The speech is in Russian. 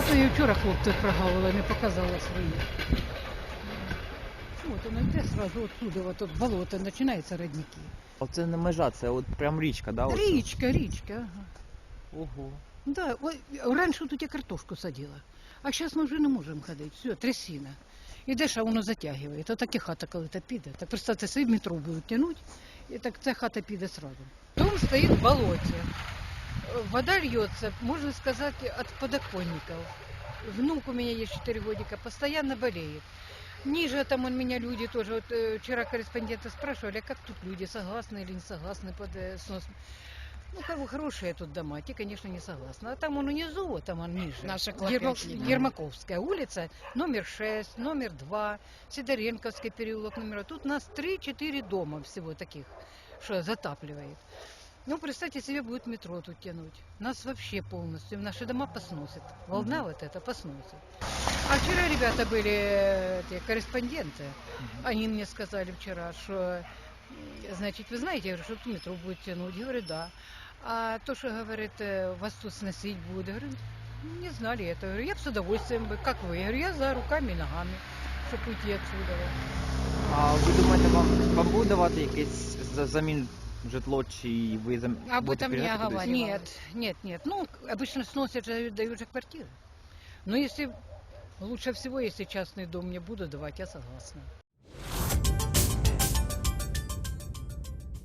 свої вчора хлопці прогавили, не показала свої. От воно йде сразу отсюди, от, от болото, починаються родники. Оце не межа, це от прям річка, да? оце? Річка, річка, ага. Ого. Да, ой, раньше тут я картошку садила, а сейчас мы уже не можемо ходити. Все, трясина. Ідеш, а воно затягує. То таке хата, коли то піде. Так представте, собі метро будуть тягнути, і так ця хата піде сразу. Дом стоит в болоте. Вода льется, можно сказать, от подоконников. Внук у меня есть 4 годика, постоянно болеет. Ниже там он меня люди тоже, вот э, вчера корреспонденты спрашивали, а как тут люди, согласны или не согласны под э, снос ну, как бы хорошие тут дома, те, конечно, не согласны. А там он внизу, там он ниже. Наша Ермак- Клопячная. Ермаковская улица, номер 6, номер 2, Сидоренковский переулок номер. Тут нас 3-4 дома всего таких, что затапливает. Ну, представьте себе, будет метро тут тянуть. Нас вообще полностью, наши дома посносит. Волна вот эта посносит. А вчера ребята были, э, эти, корреспонденты, они мне сказали вчера, что, м, значит, вы знаете, я говорю, что метро будет тянуть. Я говорю, да. А то, что, говорит, э, вас тут сносить будет, я говорю, не знали это. Я говорю, я бы с удовольствием бы, как вы. Я говорю, я за руками и ногами, чтобы уйти отсюда. А ви думаєте, вам, вам будуть давати за- замін житло, чи ви зам... Об будете этом не оговаривали. Нет, нет, нет. Ну, обычно сносят же, дают же квартиры. Но если, лучше всего, если частный дом мне будут давать, я согласна.